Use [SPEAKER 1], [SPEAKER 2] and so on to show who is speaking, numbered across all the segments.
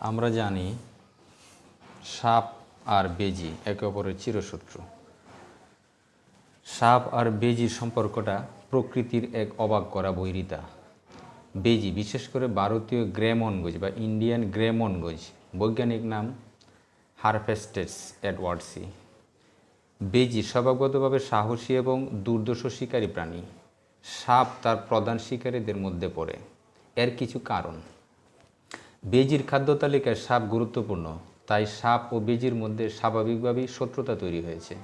[SPEAKER 1] আমরা জানি সাপ আর বেজি একে অপরের চিরশত্রু। সাপ আর বেজির সম্পর্কটা প্রকৃতির এক অবাক করা বৈরিতা। বেজি, বিশেষ করে ভারতীয় গ্রেমনগজ বা ইন্ডিয়ান গ্রেমনগজ বৈজ্ঞানিক নাম হারফেস্টেস অ্যাডওয়ার্ডসি বেজি স্বভাবগতভাবে সাহসী এবং দুর্দশ শিকারী প্রাণী। সাপ তার প্রধান শিকারীদের মধ্যে পড়ে। এর কিছু কারণ। বেজির খাদ্য তালিকায় সাপ গুরুত্বপূর্ণ, তাই সাপ ও বেজির মধ্যে স্বাভাবিকভাবেই শত্রুতা তৈরি হয়েছে।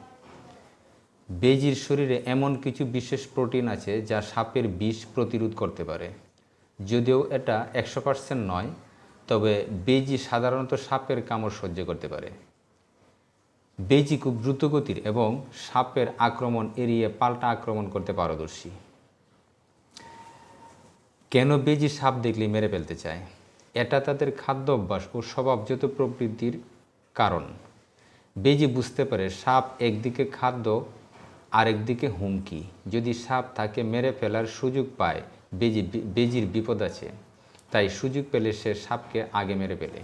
[SPEAKER 1] বেজির শরীরে এমন কিছু বিশেষ প্রোটিন আছে যা সাপের বিষ প্রতিরোধ করতে পারে। যদিও এটা একশো পার্সেন্ট নয়, তবে বেজি সাধারণত সাপের কামড় সহ্য করতে পারে। বেজি খুব দ্রুতগতির এবং সাপের আক্রমণ এড়িয়ে পাল্টা আক্রমণ করতে পারদর্শী। কেন বেজি সাপ দেখলে মেরে ফেলতে চায়? এটা তাদের খাদ্য অভ্যাস ও স্বভাবজাত প্রবৃত্তির কারণ। বেজি বুঝতে পারে সাপ একদিকে খাদ্য, আরেকদিকে হুমকি। যদি সাপ তাকে মেরে ফেলার সুযোগ পায়, বেজি বেজির বিপদ আছে। তাই সুযোগ পেলে সে সাপকে আগে মেরে ফেলে।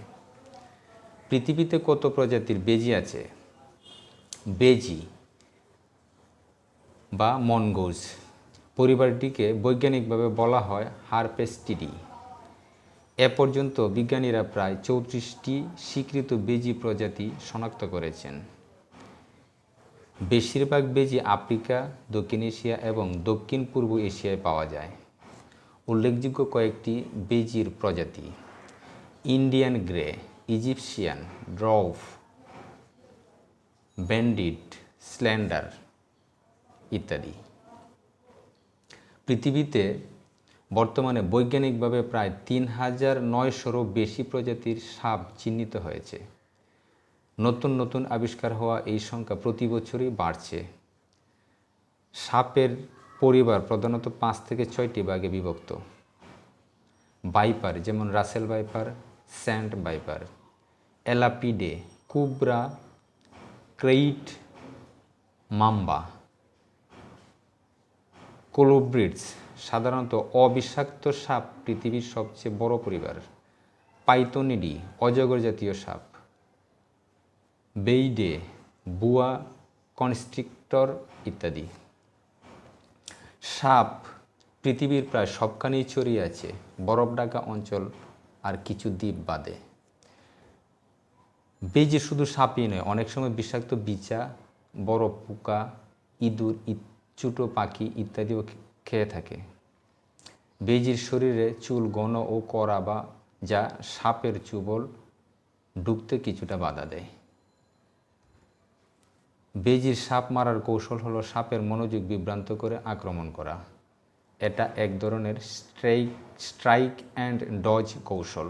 [SPEAKER 1] পৃথিবীতে কত প্রজাতির বেজি আছে? বেজি বা মনগোজ। পরিবারটিকে বৈজ্ঞানিকভাবে বলা হয় হারপেস্টিডি। এ পর্যন্ত বিজ্ঞানীরা প্রায় চৌত্রিশটি স্বীকৃত বেজি প্রজাতি শনাক্ত করেছেন। বেশিরভাগ বেজি আফ্রিকা, দক্ষিণ এশিয়া এবং দক্ষিণ পূর্ব এশিয়ায় পাওয়া যায়। উল্লেখযোগ্য কয়েকটি বেজির প্রজাতি, Indian grey, Egyptian, dwarf, banded, slender ইত্যাদি। পৃথিবীতে বর্তমানে বৈজ্ঞানিকভাবে প্রায় তিন হাজার নয়শোরও বেশি প্রজাতির সাপ চিহ্নিত হয়েছে। নতুন নতুন আবিষ্কার হওয়া এই সংখ্যা প্রতি বছরই বাড়ছে। সাপের পরিবার প্রধানত পাঁচ থেকে ছয়টি ভাগে বিভক্ত। বাইপার যেমন Russell viper sand viper এলাপিডে cobra, krait, mamba, colubrids সাধারণত অবিষাক্ত সাপ পৃথিবীর সবচেয়ে বড় পরিবার। পাইতনিডি, অজগর জাতীয় সাপ। বেইডে, বুয়া, কনস্ট্রিক্টর ইত্যাদি। সাপ পৃথিবীর প্রায় সবখানেই ছড়িয়ে আছে, বরফ ঢাকা অঞ্চল আর কিছু দ্বীপ বাদে। বেজে শুধু সাপই নয়, অনেক সময় বিষাক্ত বিচা বড় পোকা, ইঁদুর ছোটো পাখি ইত্যাদিও খেয়ে থাকে। বেজির শরীরে চুল গণ ও করা বা যা সাপের চুবল ডুবতে কিছুটা বাধা দেয়। বেজির সাপ মারার কৌশল হলো সাপের মনোযোগ বিভ্রান্ত করে আক্রমণ করা। এটা এক ধরনের স্ট্রাইক স্ট্রাইক অ্যান্ড ডজ কৌশল।